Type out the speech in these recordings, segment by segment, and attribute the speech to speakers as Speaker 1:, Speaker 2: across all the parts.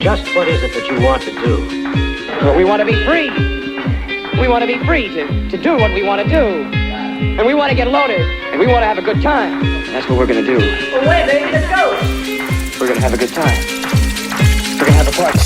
Speaker 1: Just what is it that you want to do?
Speaker 2: Well, we want to be free. We want to be free to, to do what we want to do. And we want to get loaded. And we want to have a good time. And that's what we're going to do.
Speaker 3: Well, wait, baby, let's go.
Speaker 2: We're going to have a good time. We're going to have a party.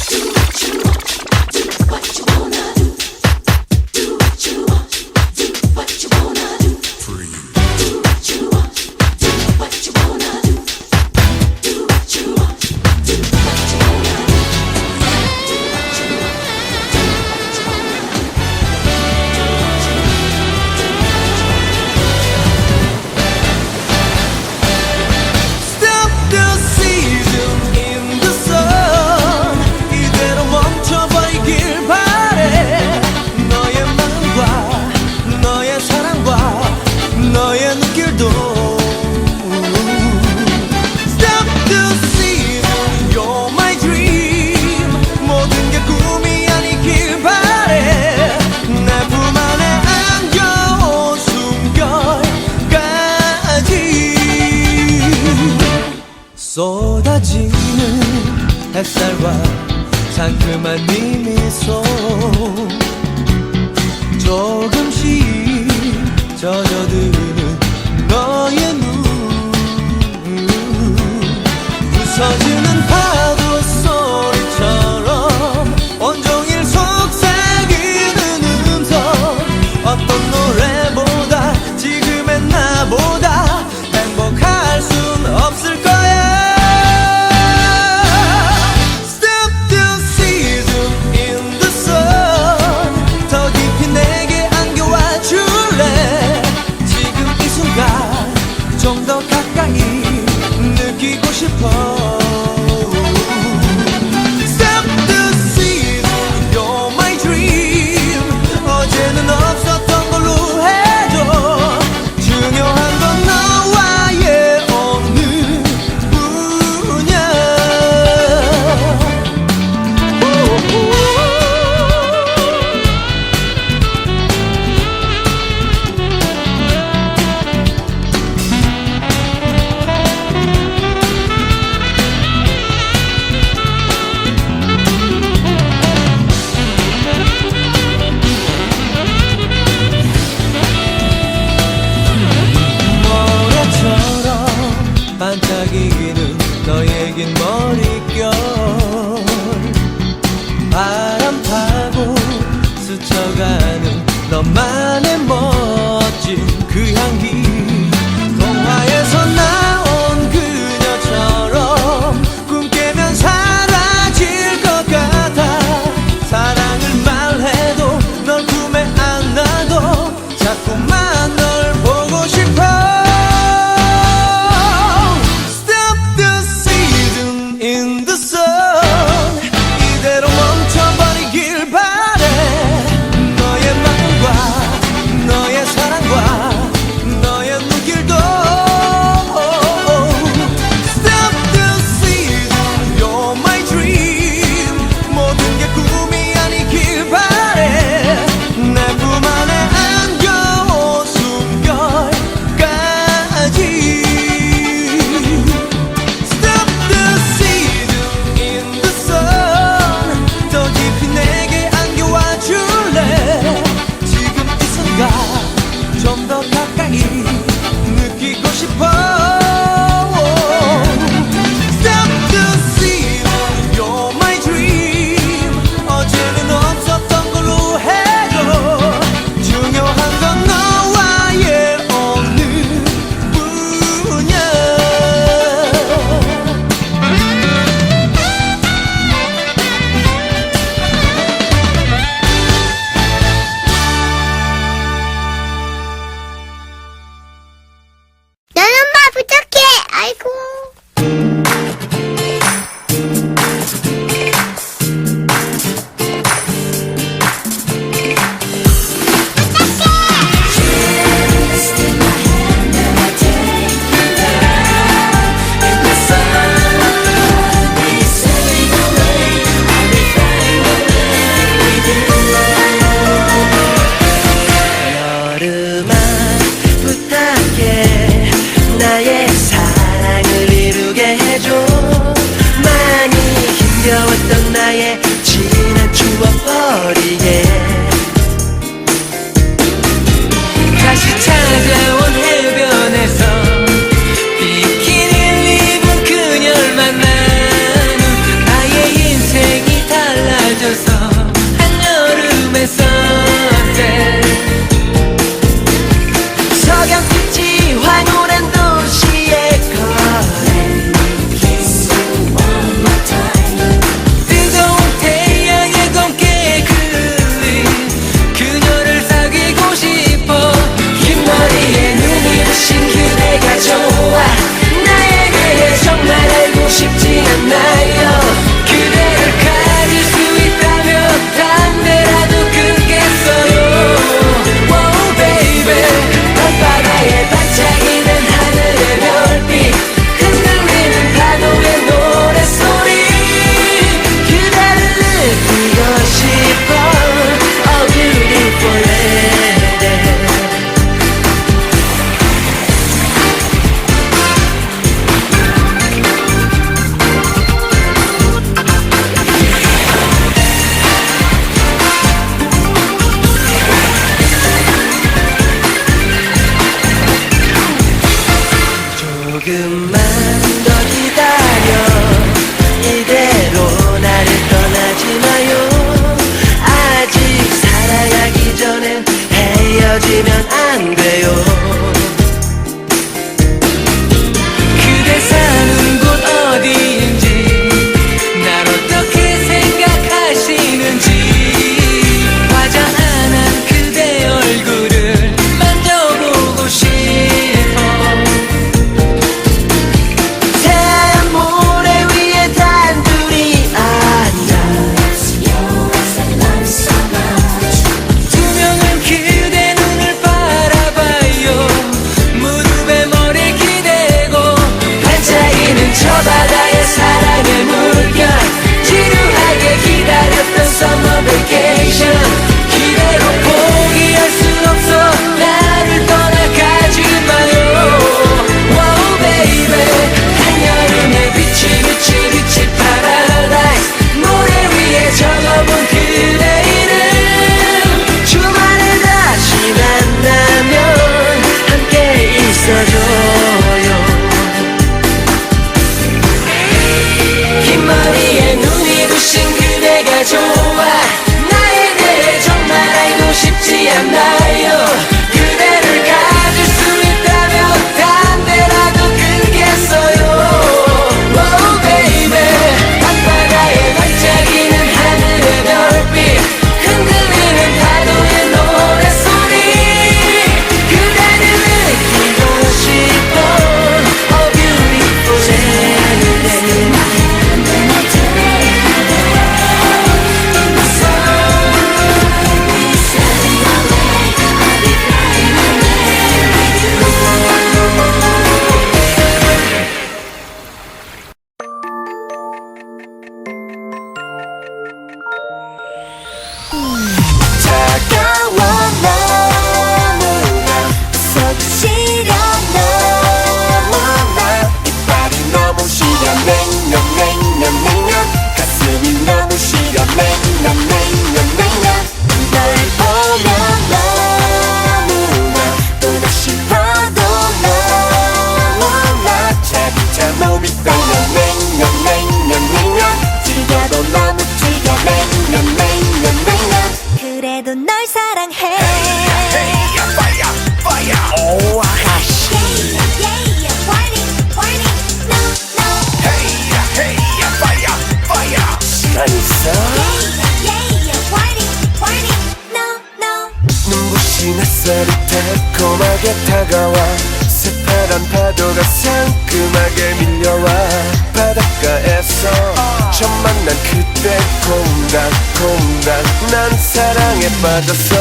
Speaker 4: 사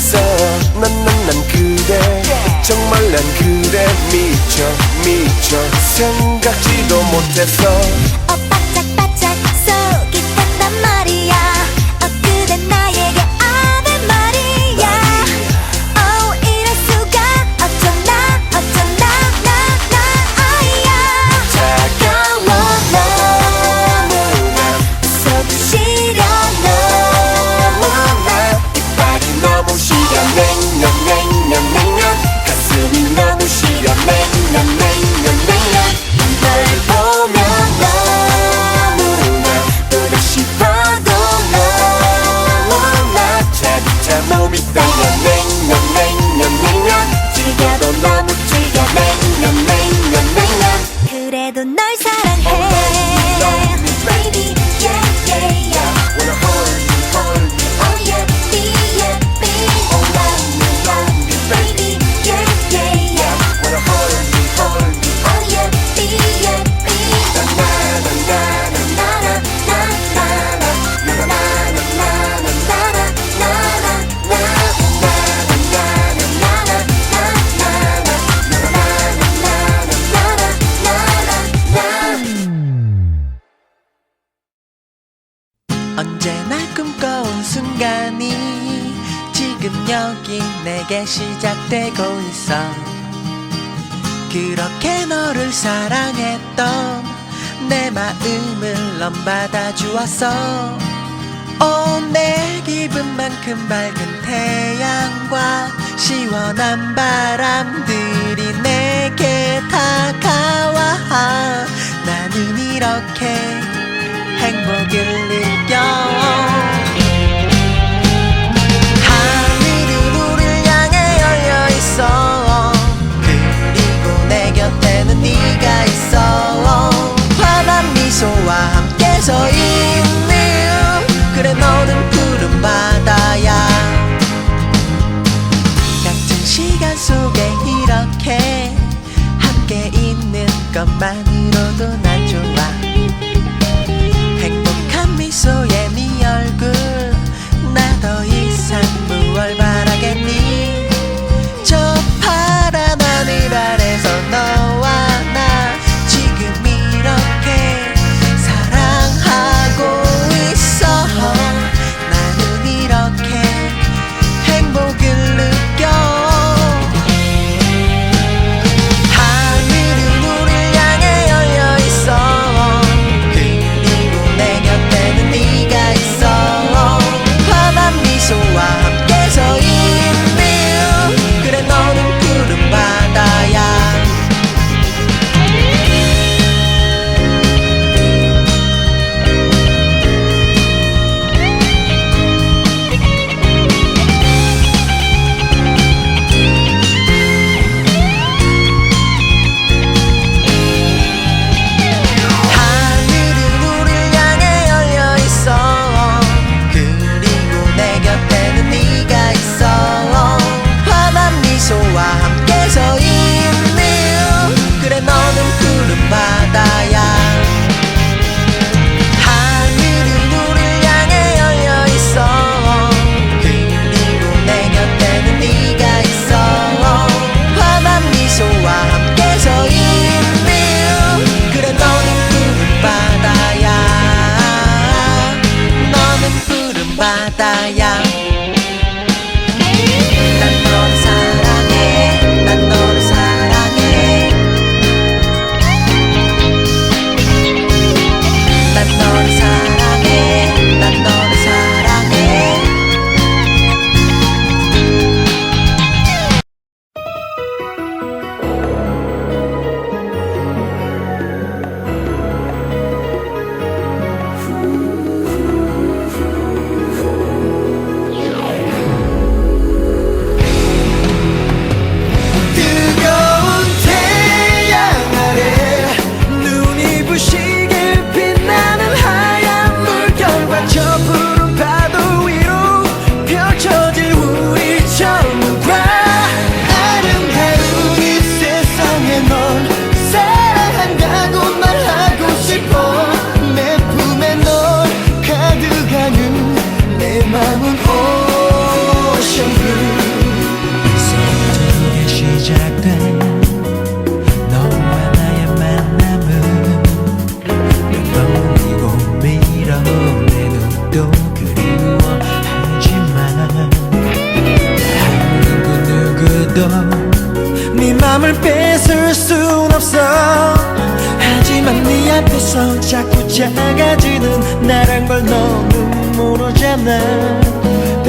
Speaker 4: 했어 난난난 난, 난 그대. 정말 난 그대. 미쳐 미쳐. 생각지도 못했어
Speaker 3: 이게
Speaker 5: 시작되고 있어. 그렇게 너를 사랑했던 내 마음을 넌 받아주었어. 오내 기분만큼 밝은 태양과 시원한 바람들이 내게 다가와. 나는 이렇게 행복을 느껴.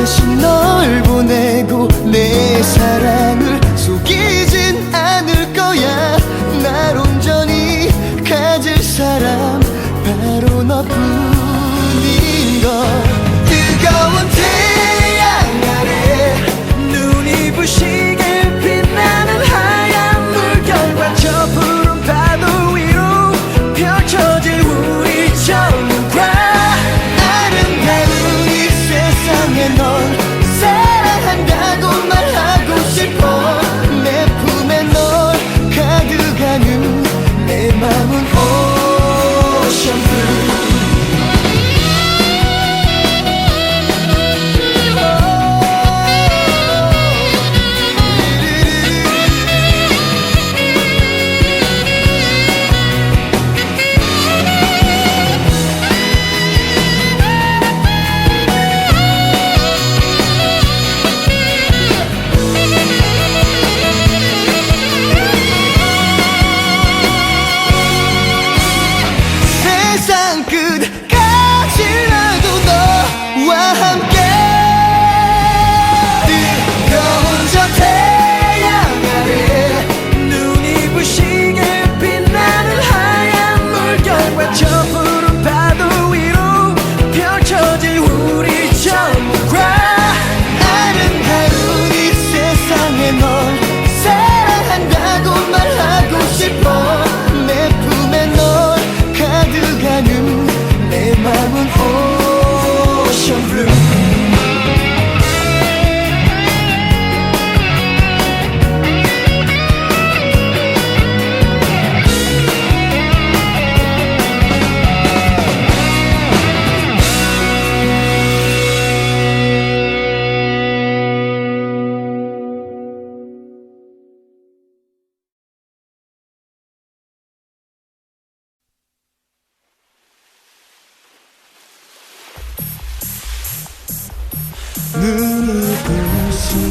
Speaker 5: 可是呢？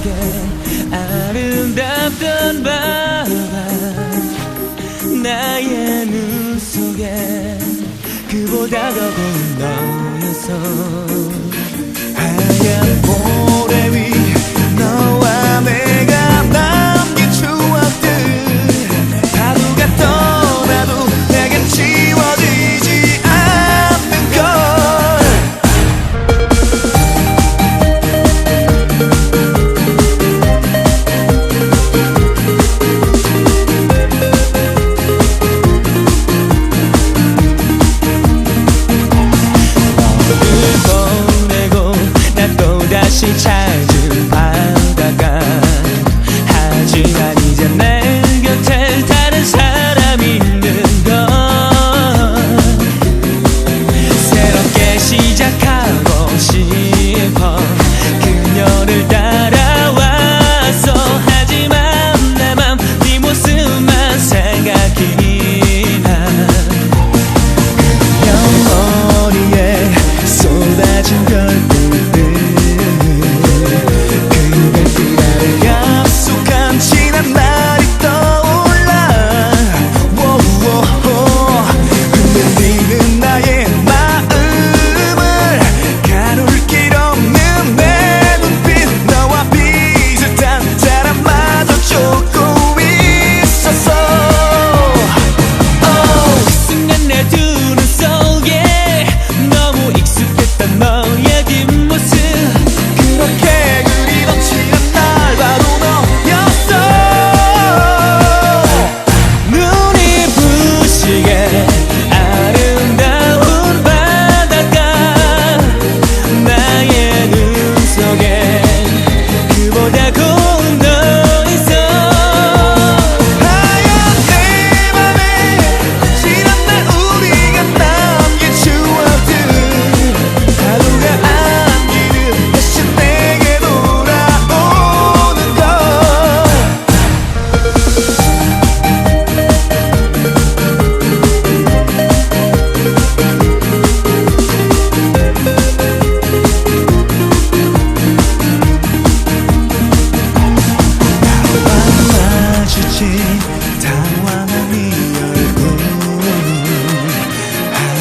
Speaker 5: 게 아름답던 바람
Speaker 2: 나의 눈 속에 그보다 더 고운 너였어. 하얀 모래 위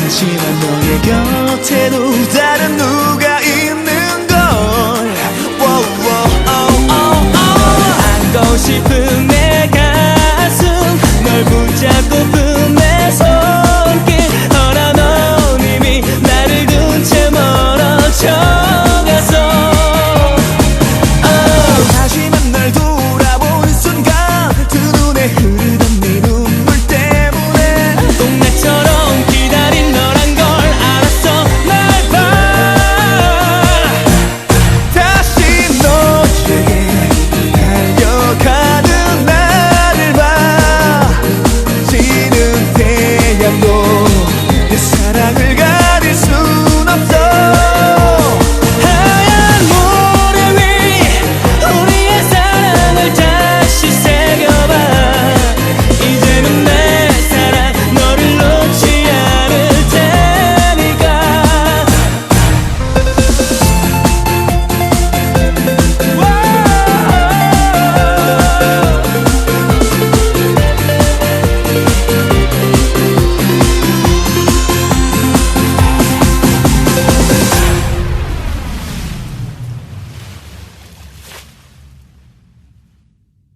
Speaker 2: 지난 너의 곁에도 다.